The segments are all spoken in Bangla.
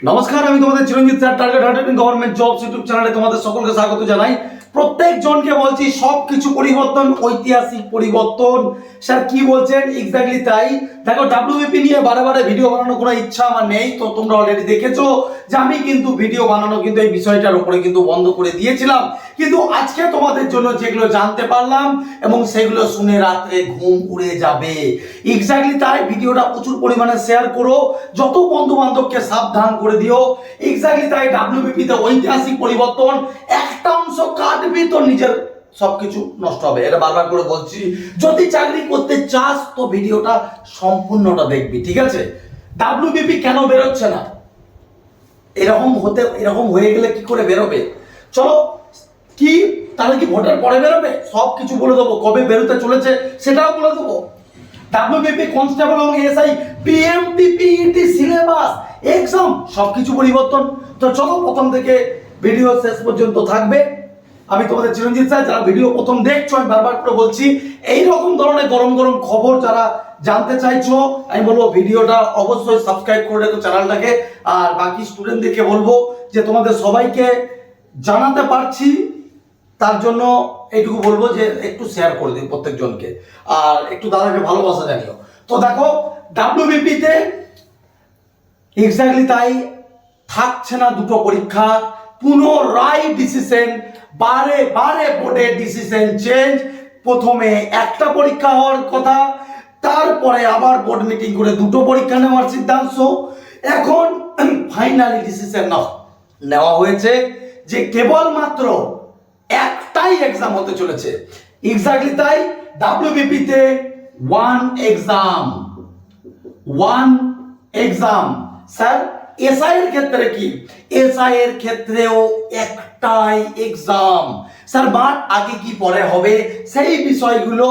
নমস্কার, আমি তোমাদের Chiranjit sir target hearted government jobs YouTube চ্যানেলে তোমাদের সকলকে স্বাগত জানাই। প্রত্যেক জনকে বলছি সব কিছু পরিবর্তন, ঐতিহাসিক পরিবর্তন। স্যার, কি বলছেন? এক্স্যাক্টলি তাই। দেখো ডাব্লিউবিপি নিয়ে বারে ভিডিও বানানোর কোনো ইচ্ছা আমার নেই। তো তোমরা অলরেডি দেখেছ যে আমি কিন্তু ভিডিও বানানো কিন্তু এই বিষয়টার উপরে কিন্তু বন্ধ করে দিয়েছিলাম। কিন্তু আজকে তোমাদের জন্য যেগুলো জানতে পারলাম এবং সেগুলো শুনে রাত্রে ঘুম উড়ে যাবে। এক্স্যাক্টলি তাই ভিডিওটা প্রচুর পরিমাণে শেয়ার করো। যত বন্ধু বান্ধবকে সাবধান করে দিও। এক্স্যাক্টলি তাই ডাব্লিউবিপিতে ঐতিহাসিক পরিবর্তন। একটা অংশ কাটবি তো নিজের সবকিছু নষ্ট হবে। এটা বারবার করে বলছি, যদি চাকরি করতে চাস, তো ভিডিওটা সম্পূর্ণটা দেখবি, ঠিক আছে? ডাব্লিউবিপি কেন বেরোচ্ছে না? এরকম হতে, এরকম হয়ে গেলে কি করে বেরোবে? চলো, কি? তাহলে কি ভোটের পরে বেরোবে? সব কিছু বলে দেবো, কবে বেরোতে চলেছে সেটাও বলে দেবো। ডাব্লিউবিপি কনস্টেবল এবং এসআই পিএমপিপিইটি সিলেবাস এক্সাম সব কিছু পরিবর্তন। তো চলো, প্রথম থেকে ভিডিও শেষ পর্যন্ত থাকবে। আমি তোমাদের চিরঞ্জিত স্যার, যারা ভিডিও প্রথম দেখছ, আমি বারবার করে বলছি এই রকম ধরনের গরম গরম খবর যারা জানতে চাইছো, আমি বলব ভিডিওটা অবশ্যই সাবস্ক্রাইব করে রেখো চ্যানেলটাকে আর বাকি স্টুডেন্টদেরকে বলব যে তোমাদের সবাইকে জানাতে পারছি, তার জন্য এইটুকু বলব যে একটু শেয়ার করে দিন প্রত্যেকজনকে। আর একটু দাদাকে ভালোবাসা জানিও। তো দেখো ডাব্লিউবিপিতে এক্স্যাক্টলি তাই থাকছে না দুটো পরীক্ষা, পুনরায় ডিসিশন বারে বারে বোর্ডের ডিসিশন চেঞ্জ প্রথমে একটা পরীক্ষা হওয়ার কথা, তারপরে আবার বোর্ড মিটিং করে দুটো পরীক্ষা নেওয়ার সিদ্ধান্ত। এখন ফাইনালি ডিসিশন নেওয়া হয়েছে যে কেবলমাত্র একটাই এক্সাম হতে চলেছে। এক্স্যাক্টলি তাই ডাব্লিউবিপিতে one exam one exam sir SI এর ক্ষেত্রে কি? এসআই এর ক্ষেত্রেও একটাই এক্সাম স্যার বাট আগে কি পরে হবে? সেই বিষয়গুলো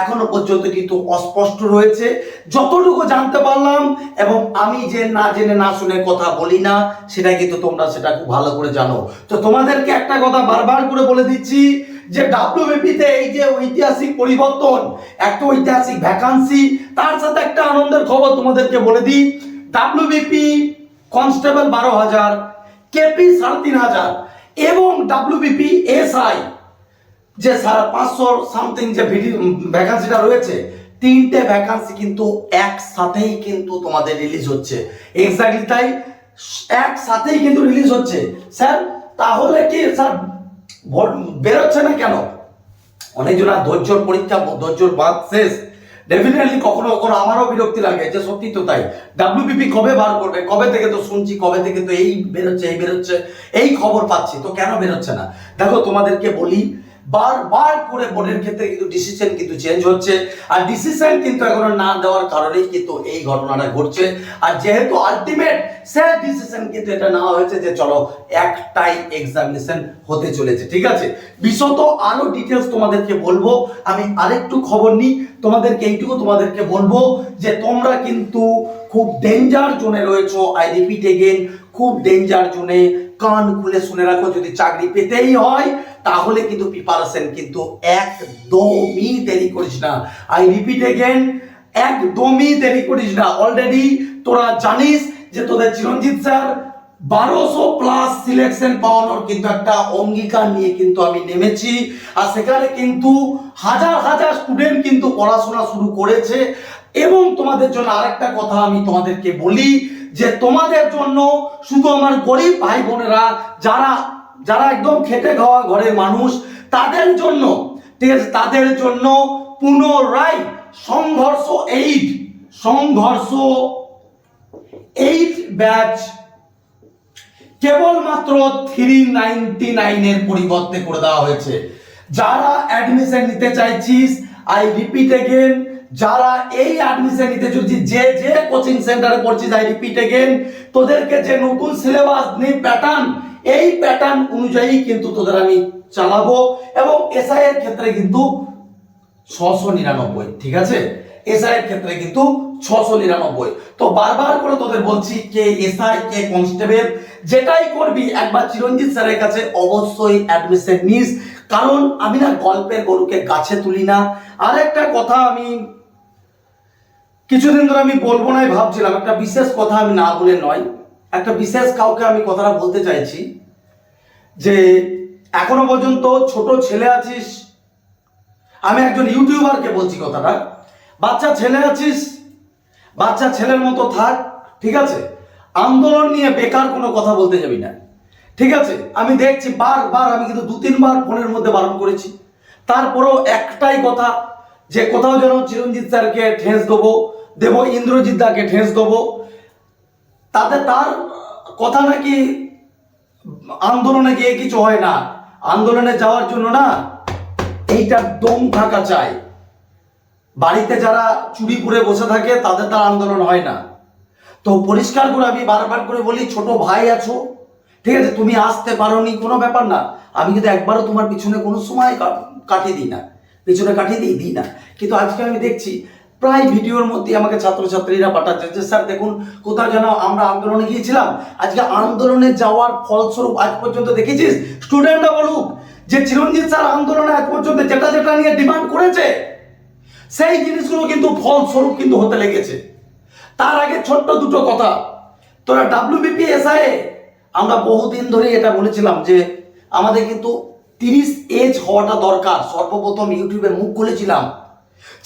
এখনও পর্যন্ত কিন্তু অস্পষ্ট রয়েছে। যতটুকু জানতে পারলাম এবং আমি যে না জেনে, না শুনে কথা বলি না, সেটা কিন্তু তোমরা সেটা খুব ভালো করে জানো। তো তোমাদেরকে একটা কথা বারবার করে বলে দিচ্ছি, যে ডাব্লিউবিপিতে এই যে ঐতিহাসিক পরিবর্তন, একটা ঐতিহাসিক ভ্যাকান্সি তার সাথে একটা আনন্দের খবর তোমাদেরকে বলে দিই। ডাব্লিউবিপি কনস্টেবল বারো হাজার কেপি সাড়ে তিন হাজার এবং ডাব্লিউবিপি এসআই যে সাড়ে পাঁচশো সামথিং যে ভ্যাকান্সিটা রয়েছে, তিনটে ভ্যাকান্সি কিন্তু একসাথেই কিন্তু তোমাদের রিলিজ হচ্ছে। এক্স্যাক্টলি তাই একসাথেই কিন্তু রিলিজ হচ্ছে। স্যার তাহলে কি স্যার ভোট বেরোচ্ছে না কেন? অনেকজন ধৈর্যর পরীক্ষা, ধৈর্যর বাদ শেষ। ডেফিনেটলি কখনো কখনো আমারও বিরক্তি লাগে যে সত্যি তো তাই। ডাব্লিউবিপি কবে বার করবে? কবে থেকে তো শুনছি, কবে থেকে তো এই বেরোচ্ছে এই বেরোচ্ছে, এই খবর পাচ্ছি, তো কেন বেরোচ্ছে না? দেখো তোমাদেরকে বলি বারবার করে বোর্ডের ক্ষেত্রে কিন্তু ডিসিশন কিন্তু চেঞ্জ হচ্ছে। আর ডিসিশন কিন্তু এখনও না দেওয়ার কারণেই কিন্তু এই ঘটনাটা ঘটছে। আর যেহেতু আলটিমেট সে ডিসিশন কিন্তু এটা নেওয়া হয়েছে যে চলো, একটাই এক্সামিনেশন হতে চলেছে, ঠিক আছে? বিশত আরও ডিটেলস তোমাদেরকে বলব। আমি আরেকটু খবর নিই, তোমাদেরকে এইটুকু তোমাদেরকে বলব যে তোমরা কিন্তু খুব ডেঞ্জার জোনে রয়েছো। আই রিপিট এগেন খুব ডেঞ্জার জোনে কান খুলে শুনে রাখো, যদি চাকরি পেতেই হয়, তাহলে কিন্তু প্রিপারেশন কিন্তু একদমই দেরি করিস না। আই রিপিট এগেন একদমই দেরি করিস না। অলরেডি তোরা জানিস যে তোদের চিরঞ্জিত স্যার বারোশো প্লাস সিলেকশন পাওয়ানোর কিন্তু একটা অঙ্গীকার নিয়ে কিন্তু আমি নেমেছি। আর সেখানে কিন্তু হাজার হাজার স্টুডেন্ট কিন্তু পড়াশোনা শুরু করেছে। এবং তোমাদের জন্য আরেকটা কথা আমি তোমাদেরকে বলি যে তোমাদের জন্য শুধু আমার গরিব ভাই বোনেরা, যারা যারা একদম খেটে খাওয়া ঘরের মানুষ, তাদের জন্য তাদের জন্য পুনরায় সংঘর্ষ এইট সংঘর্ষ এইট ব্যাচ কেবলমাত্র থ্রি নাইনটি নাইনের পরিবর্তে করে দেওয়া হয়েছে। যারা অ্যাডমিশন নিতে চাইছিস আই রিপিট এগেন যারা এই অ্যাডমিশন নিতে চলছিস যে যে কোচিং সেন্টারে পড়ছিস আই রিপিট এগেন তোদেরকে যে নতুন সিলেবাস নেই প্যাটার্ন এই প্যাটার্ন অনুযায়ী কিন্তু তোদের আমি চালাবো এবং এসআই এর ক্ষেত্রে কিন্তু ছশো নিরানব্বই, ঠিক আছে? এসআই এর ক্ষেত্রে কিন্তু ছশো নিরানব্বই। তো বারবার করে তোদের বলছি, কে এসআই কে কনস্টেবল যেটাই করবি, একবার চিরঞ্জিত স্যারের কাছে অবশ্যই অ্যাডমিশন নিস। কারণ আমি না গল্পের গরুকে গাছে তুলি না। আর একটা কথা আমি কিছুদিন ধরে আমি বলব নাই ভাবছিলাম, একটা বিশেষ কথা আমি না বলে নয়, একটা বিশেষ কাউকে আমি কথাটা বলতে চাইছি, যে এখনও পর্যন্ত ছোট ছেলে আছিস, আমি একজন ইউটিউবারকে বলছি কথাটা, বাচ্চা ছেলে আছিস, বাচ্চা ছেলের মতো থাক, ঠিক আছে? আন্দোলন নিয়ে বেকার কোনো কথা বলতে যাবি না, ঠিক আছে? আমি দেখছি বারবার, আমি কিন্তু দু তিনবার ফোনের মধ্যে বারণ করেছি, তারপরেও একটাই কথা, যে কোথাও যেন চিরঞ্জিত স্যারকে ঠেস দেবো দেবো ইন্দ্রজিৎ দাকে ঠেস দেবো। তাতে তার কথা নাকি আন্দোলনে গিয়ে কিছু হয় না। আন্দোলনে যাওয়ার জন্য না এইটা দম থাকা চাই। বাড়িতে যারা চুরি করে বসে থাকে, তাদের তার আন্দোলন হয় না। তো পরিষ্কার করে আমি বারবার করে বলি, ছোট ভাই আছো, ঠিক আছে, তুমি আসতে পারোনি, কোনো ব্যাপার না। আমি কিন্তু একবারও তোমার পিছনে কোনো সময় কাটিয়ে দিই না। পিছনে কাটিয়ে দিই দিই না। কিন্তু আজকে আমি দেখছি প্রায় ভিডিওর মধ্যে আমাকে ছাত্রছাত্রীরা পাঠাচ্ছে যে, স্যার, দেখুন কোথাও যেন আমরা আন্দোলনে গিয়েছিলাম। আজকে আন্দোলনে যাওয়ার ফলস্বরূপ আজ পর্যন্ত দেখেছিস? স্টুডেন্টরা বলুক, যে চিরঞ্জিত স্যার আন্দোলনে আজ পর্যন্ত যেটা যেটা নিয়ে ডিমান্ড করেছে, সেই জিনিসগুলো কিন্তু ফলস্বরূপ কিন্তু হতে লেগেছে। তার আগে ছোট্ট দুটো কথা। তোরা ডাব্লিউবিপি এসআই আমরা বহুদিন ধরে এটা বলেছিলাম যে, আমাদের কিন্তু তিরিশ এজ হওয়াটা দরকার। সর্বপ্রথম ইউটিউবে মুখ খুলেছিলাম।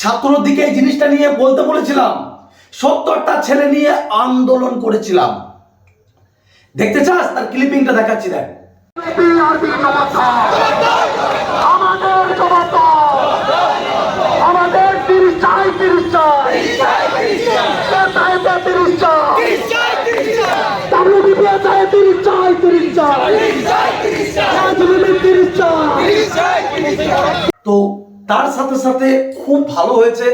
ছাত্রর দিকে এই জিনিসটা নিয়ে বলতে বলেছিলাম সত্তরটা ছেলে নিয়ে আন্দোলন করেছিলাম। দেখতে চাস? তার ক্লিপিংটা দেখাচ্ছি দেখ। আমাদের জমাদার আমাদের তিরিশ চাই তিরিশ চাই। চাইবে চাই। ডাব্লিউবিপি চাই তিরিশ চাই তিরিশ চাই। তিরিশ চাই তো তার সাথে সাথে খুব ভালো হয়েছে।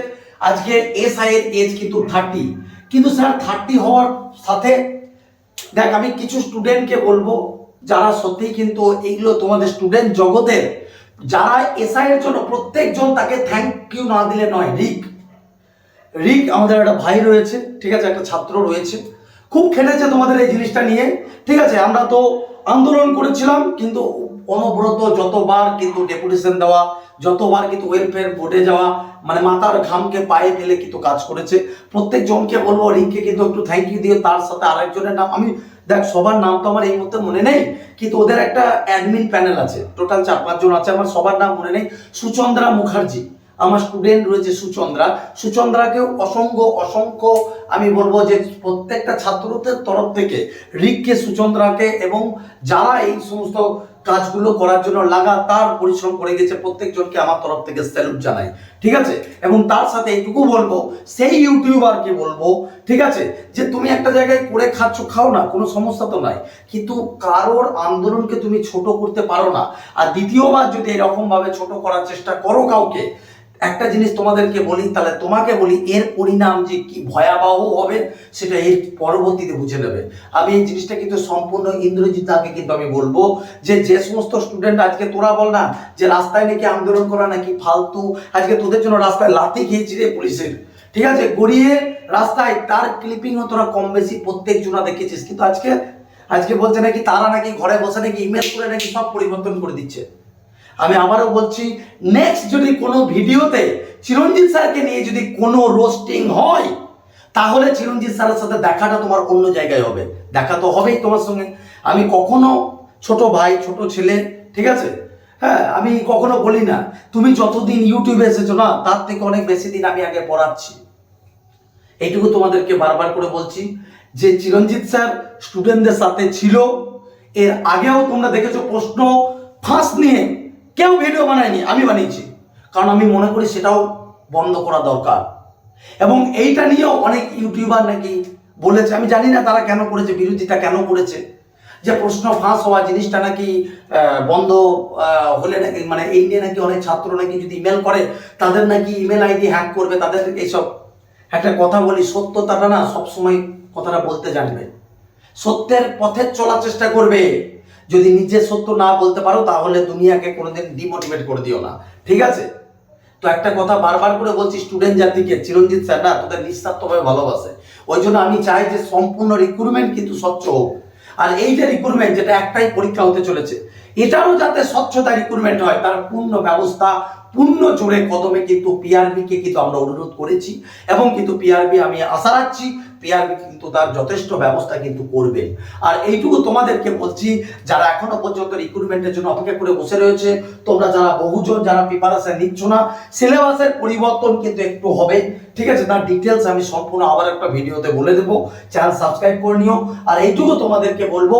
আজকে এসআই এর এজ কিন্তু থার্টি কিন্তু স্যার থার্টি হওয়ার সাথে, দেখ, আমি কিছু স্টুডেন্টকে বলব, যারা সত্যি কিন্তু এইগুলো তোমাদের স্টুডেন্ট জগতের, যারা এসআই এর জন্য প্রত্যেকজন তাকে থ্যাংক ইউ না দিলে নয়, রিক। রিক আমাদের একটা ভাই রয়েছে, ঠিক আছে, একটা ছাত্র রয়েছে। খুব খেটেছে তোমাদের এই জিনিসটা নিয়ে। ঠিক আছে, আমরা তো আন্দোলন করেছিলাম, কিন্তু অনবরত যতবার কিন্তু ডেপুটেশন দেওয়া, যতবার কিন্তু ওয়েলফেয়ার বোর্ডে যাওয়া মানে মাথার ঘামকে পায়ে ফেলে কিন্তু কাজ করেছে। প্রত্যেক জনকে বলব রিককে কিন্তু একটু থ্যাংক ইউ দিয়ে তার সাথে আরেকজনের নাম, আমি দেখ, সবার নাম তো আমার এই মুহূর্তে মনে নেই, কিন্তু ওদের একটা অ্যাডমিন প্যানেল আছে টোটাল চার পাঁচজন আছে, আমার সবার নাম মনে নেই। সুচন্দ্রা মুখার্জি, আমার স্টুডেন্ট রয়েছে সুচন্দ্রা। সুচন্দ্রাকেও অসংখ্য অসংখ্য আমি বলব যে প্রত্যেকটা ছাত্রদের তরফ থেকে রিককে সুচন্দ্রাকে এবং যারা এই সমস্ত কাজগুলো করার জন্য লাগাতার পরিশ্রম করে গেছে প্রত্যেকজনকে আমার তরফ থেকে স্যালুট জানাই। ঠিক আছে? এবং তার সাথে এইটুকু বলব, সেই ইউটিউবারকে বলব, ঠিক আছে? যে তুমি একটা জায়গায় করে খাচ্ছ, খাও না, কোনো সমস্যা তো নাই। কিন্তু কারোর আন্দোলনকে তুমি ছোট করতে পারো না। আর দ্বিতীয়বার যদি এরকমভাবে ছোট করার চেষ্টা করো কাউকে একটা জিনিস তোমাদেরকে বলি, তাহলে তোমাকে বলি, এর পরিণাম যে কি ভয়াবহ হবে, সেটা এর পরবর্তীতে বুঝে নেবে। আমি এই জিনিসটা কিন্তু সম্পূর্ণ ইন্দ্রজিৎ দাকে কিন্তু আমি বলব যে যে সমস্ত স্টুডেন্ট আজকে তোরা বল না যে, রাস্তায় নাকি আন্দোলন করা নাকি ফালতু, আজকে তোদের জন্য রাস্তায় লাথি খেয়েছি রে পুলিশের। ঠিক আছে? গড়িয়ে রাস্তায় তার ক্লিপিংও তোরা কম বেশি প্রত্যেক জনা দেখেছিস। কিন্তু আজকে আজকে বলছে নাকি তারা নাকি ঘরে বসে নাকি ইমেল করে নাকি সব পরিবর্তন করে দিচ্ছে। আমি আবারও বলছি নেক্সট যদি কোনো ভিডিওতে চিরঞ্জিত স্যারকে নিয়ে যদি কোনো রোস্টিং হয়, তাহলে চিরঞ্জিত স্যারের সাথে দেখাটা তোমার অন্য জায়গায় হবে। দেখা তো হবেই তোমার সঙ্গে। আমি কখনো ছোট ভাই, ছোট ছেলে, ঠিক আছে? হ্যাঁ আমি কখনো বলি না। তুমি যতদিন ইউটিউবে এসেছ না, তার থেকে অনেক বেশি দিন আমি আগে পড়াচ্ছি। এইটুকু তোমাদেরকে বারবার করে বলছি যে চিরঞ্জিত স্যার স্টুডেন্টদের সাথে ছিল। এর আগেও তোমরা দেখেছ প্রশ্ন ফাঁস নিয়ে কেউ ভিডিও বানায়নি, আমি বানিয়েছি। কারণ আমি মনে করি সেটাও বন্ধ করা দরকার। এবং এইটা নিয়েও অনেক ইউটিউবার নাকি বলেছে, আমি জানি না তারা কেন করেছে বিরোধিতা কেন করেছে, যে প্রশ্ন ফাঁস হওয়া জিনিসটা নাকি বন্ধ হলে নাকি মানে এই নিয়ে নাকি অনেক ছাত্র নাকি যদি ইমেল করে, তাদের নাকি ইমেল আইডি হ্যাক করবে, তাদের এইসব। একটা কথা বলি, সত্যতাটা না সবসময় কথাটা বলতে জানবে। সত্যের পথে চলার চেষ্টা করবে। যদি নিজে সত্য না বলতে পারো, তাহলে দুনিয়াকে কোনোদিন ডিমোটিভেট করে দিও না। ঠিক আছে? তো একটা কথা বারবার করে বলছি স্টুডেন্ট জাতিকে, চিরঞ্জিত স্যার না, তোদের নিঃস্বার্থভাবে ভালোবাসে। ওই জন্য আমি চাই যে সম্পূর্ণ রিক্রুটমেন্ট কিন্তু স্বচ্ছ হোক। আর এই যে রিক্রুটমেন্ট যেটা একটাই পরীক্ষা হতে চলেছে, এটারও যাতে স্বচ্ছতা রিক্রুটমেন্ট হয়, তার পূর্ণ ব্যবস্থা, পূর্ণ জোরে কদমে কিন্তু পিআরবি কে কিন্তু আমরা অনুরোধ করেছি। এবং কিন্তু পিআরবি আমি আশা রাখছি পিআরবি কিন্তু তার যথেষ্ট ব্যবস্থা কিন্তু করবে। আর এইটুকু তোমাদেরকে বলছি, যারা এখনও পর্যন্ত রিক্রুটমেন্টের জন্য অপেক্ষা করে বসে রয়েছে, তোমরা যারা বহুজন যারা প্রিপারেশন নিচ্ছ না সিলেবাসের পরিবর্তন কিন্তু একটু হবে। ঠিক আছে, তার ডিটেলস আমি সম্পূর্ণ আবার একটা ভিডিওতে বলে দেবো। চ্যানেল সাবস্ক্রাইব করে নিও। আর এইটুকু তোমাদেরকে বলব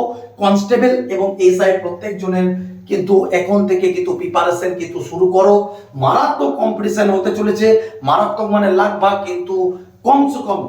কনস্টেবল এবং এসআই প্রত্যেকজনের কিন্তু এখন থেকে কিন্তু প্রিপারেশন কিন্তু শুরু করো। মারাত্মক কম্পিটিশন হতে চলেছে। মারাত্মক মানে লাখ ভাগ কিন্তু কমসে কম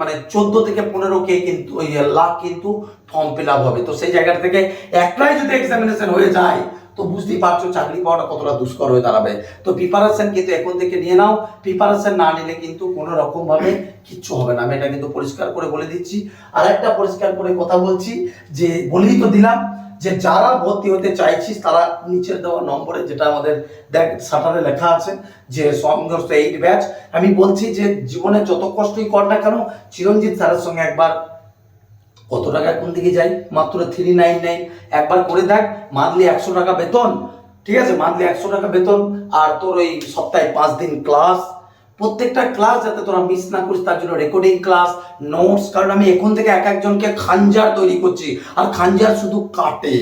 মানে চোদ্দ থেকে পনেরো কে কিন্তু, ওই লাখ কিন্তু ফর্ম ফিল আপ হবে। তো সেই জায়গা থেকে একটাই যদি এক্সামিনেশন হয়ে যায়, তো বুঝতেই পারছ চাকরি পাওয়াটা কতটা দুষ্কর হয়ে দাঁড়াবে। তো প্রিপারেশন কিন্তু এখন থেকে নিয়ে নাও। প্রিপারেশন না নিলে কিন্তু কোনো রকম ভাবে কিচ্ছু হবে না। আমি এটা কিন্তু পরিষ্কার করে বলে দিচ্ছি। আর একটা পরিষ্কার করে কথা বলছি, যে বলেই তো দিলাম যে যারা ভর্তি হতে চাইছিস, তারা নিচের দেওয়া নম্বরে যেটা আমাদের দেখ সাটারে লেখা আছে, যে সংঘর্ষ এইট ব্যাচ আমি বলছি যে জীবনে যত কষ্টই কর না কেন, চিরঞ্জিত স্যারের সঙ্গে একবার কত টাকা কোন দিকে যাই? মাত্র থ্রি নাইন নাইন একবার করে দেখ, মান্থলি একশো টাকা বেতন, ঠিক আছে? মান্থলি একশো টাকা বেতন, আর তোর ওই সপ্তাহে পাঁচ দিন ক্লাস প্রত্যেকটা ক্লাস যাতে তোরা মিস না করিস, তার জন্য রেকর্ডিং ক্লাস নোটস কারণ আমি এখন থেকে এক একজনকে খাঞ্জার তৈরি করছি, আর খাঞ্জার শুধু কাটে।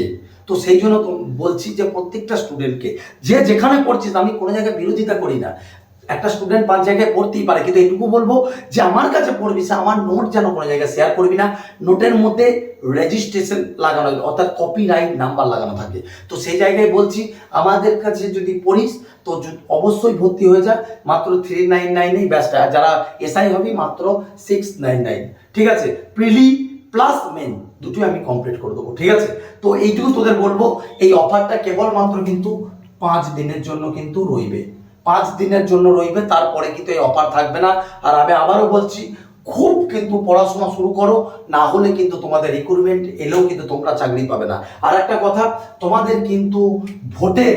তো সেই জন্য বলছি যে প্রত্যেকটা স্টুডেন্টকে যে যেখানে পড়ছিস, আমি কোনো জায়গায় বিরোধিতা করি না। একটা স্টুডেন্ট পাঁচ জায়গায় পড়তেই পারে। কিন্তু এটুকু বলব যে আমার কাছে পড়বি, সে আমার নোট যেন কোনো জায়গায় শেয়ার করবি না। নোটের মধ্যে রেজিস্ট্রেশন লাগানো অর্থাৎ কপিরাইট নাম্বার লাগানো থাকে। তো সেই জায়গায় বলছি, আমাদের কাছে যদি পড়িস, তো অবশ্যই ভর্তি হয়ে যা। মাত্র থ্রি নাইন নাইনেই ব্যাসটা আর যারা এসআই হবি, মাত্র সিক্স নাইন নাইন ঠিক আছে? প্রিলি প্লাস মেন দুটোই আমি কমপ্লিট করে দেবো। ঠিক আছে? তো এইটুকু তোদের বলব, এই অফারটা কেবলমাত্র কিন্তু পাঁচ দিনের জন্য কিন্তু রইবে। পাঁচ দিনের জন্য রইবে, তারপরে কিন্তু এই অফার থাকবে না। আর আমি আবারও বলছি, খুব কিন্তু পড়াশোনা শুরু করো, না হলে কিন্তু তোমাদের রিক্রুটমেন্ট এলেও কিন্তু তোমরা চাকরি পাবে না। আর একটা কথা, তোমাদের কিন্তু ভোটের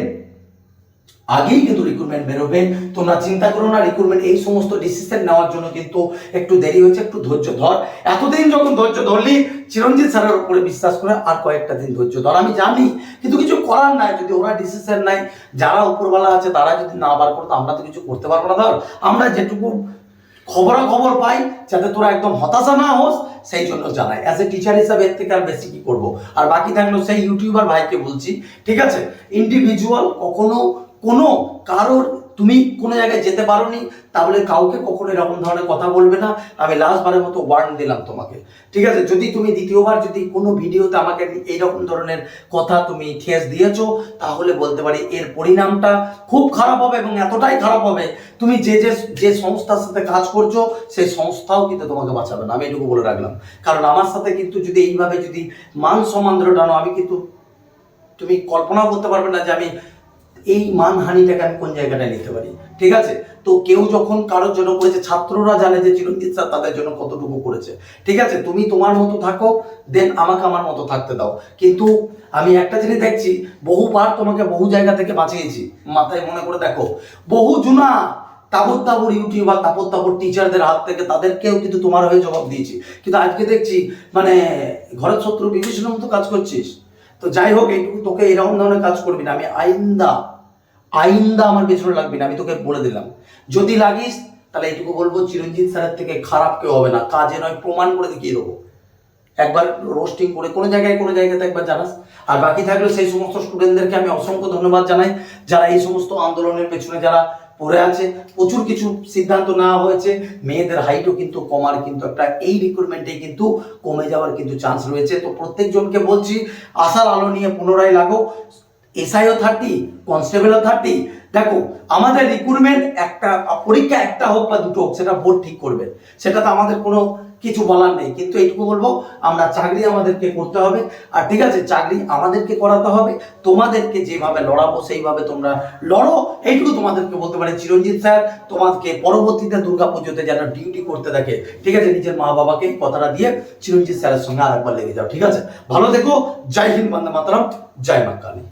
আগেই কিন্তু রিক্রুটমেন্ট বেরোবে। তোমরা চিন্তা করো না রিক্রুটমেন্ট এই সমস্ত ডিসিশন নেওয়ার জন্য কিন্তু একটু দেরি হয়েছে, একটু ধৈর্য ধর। এতদিন যখন ধৈর্য ধরলি, চিরঞ্জিত স্যারের উপরে বিশ্বাস করে আর কয়েকটা দিন ধৈর্য ধর। আমি জানি, কিন্তু কিছু করার নাই। যদি ওরা ডিসিশন নেয়, যারা উপরওয়ালা আছে, তারা যদি না বার করতো আমরা তো কিছু করতে পারব না ধর। আমরা যেটুকু খবরাখবর পাই, যাতে তোরা একদম হতাশা না হোস, সেই জন্য জানাই। অ্যাজ এ টিচার হিসাবে এর থেকে আর বেশি কি করব? আর বাকি থাকল সেই ইউটিউবার ভাইকে বলছি, ঠিক আছে? ইন্ডিভিজুয়াল কখনো কোনো কারোর, তুমি কোনো জায়গায় যেতে পারোনি, তাহলে কাউকে কখনো এরকম ধরনের কথা বলবে না। আমি লাস্ট বারের মতো ওয়ার্ন দিলাম তোমাকে। ঠিক আছে? যদি তুমি দ্বিতীয়বার যদি কোনো ভিডিওতে আমাকে এইরকম ধরনের কথা তুমি ঠেস দিয়েছ, তাহলে বলতে পারি এর পরিণামটা খুব খারাপ হবে এবং এতটাই খারাপ হবে, তুমি যে যে যে সংস্থার সাথে কাজ করছ, সেই সংস্থাও কিন্তু তোমাকে বাঁচাবে না। আমি এটুকু বলে রাখলাম। কারণ আমার সাথে কিন্তু যদি এইভাবে যদি মান সম্মান ধরে টানো, আমি কিন্তু, তুমি কল্পনাও করতে পারবে না যে আমি এই মানহানিটাকে আমি কোন জায়গাটায় নিতে পারি? ঠিক আছে? তো কেউ যখন কারোর জন্য করেছে, ছাত্ররা জানে যে চিরঞ্জিত স্যার তাদের জন্য কতটুকু করেছে। ঠিক আছে? তুমি তোমার মতো থাকো দেন আমাকে আমার মতো থাকতে দাও। কিন্তু আমি একটা জিনিস দেখছি, বহুবার তোমাকে বহু জায়গা থেকে বাঁচিয়েছি। মাথায় মনে করে দেখো, বহু জুনা তাবর তাবর ইউটিউবার তাপর তাপর টিচারদের হাত থেকে তাদেরকেও কিন্তু তোমার হয়ে জবাব দিয়েছি। কিন্তু আজকে দেখছি মানে ঘরের শত্রু বিভীষণের মতো কাজ করছিস। তো যাই হোক, এইটুকু তোকে এরকম ধরনের কাজ করবি না। আমি আইন্দা আইন্দা আমার পেছনে লাগবি না, আমি তোকে বলে দিলাম। যদি লাগিস, তাহলে এইটুকু বলব, চিরঞ্জিত স্যারের থেকে খারাপ কেউ হবে না। কাজে নয়, প্রমাণ করে দেখিয়ে দেবো। একবার রোস্টিং করে, কোনো জায়গায় কোনো জায়গাতে একবার জানাস। আর বাকি থাকলে সেই সমস্ত স্টুডেন্টদেরকে আমি অসংখ্য ধন্যবাদ জানাই, যারা এই সমস্ত আন্দোলনের পেছনে, যারা পড়ে আছে, প্রচুর কিছু সিদ্ধান্ত নেওয়া হয়েছে। মেয়েদের হাইটও কিন্তু কমার কিন্তু একটা, এই রিক্রুটমেন্টে কিন্তু কমে যাওয়ার কিন্তু চান্স রয়েছে। তো প্রত্যেকজনকে বলছি, আশার আলো নিয়ে পুনরায় লাগো। এসআইও থার্টি কনস্টেবলও থার্টি দেখো, আমাদের রিক্রুটমেন্ট একটা, পরীক্ষা একটা হোক বা দুটো হোক, সেটা বোর্ড ঠিক করবে। সেটা তো আমাদের কোনো কিছু বলার নেই। কিন্তু এইটুকু বলব, আমরা চাকরি আমাদেরকে করতে হবে। আর ঠিক আছে, চাকরি আমাদেরকে করাতে হবে। তোমাদেরকে যেভাবে লড়াবো, সেইভাবে তোমরা লড়ো। এইটুকু তোমাদেরকে বলতে পারি। চিরঞ্জিত স্যার, তোমাদেরকে পরবর্তীতে দুর্গা পুজোতে যেন ডিউটি করতে থাকে। ঠিক আছে, নিজের মা বাবাকে কথাটা দিয়ে চিরঞ্জিত স্যারের সঙ্গে আরেকবার লেগে যাও। ঠিক আছে? ভালো দেখো জয় হিন্দ, বন্দে মাতরম। জয় মা কালী।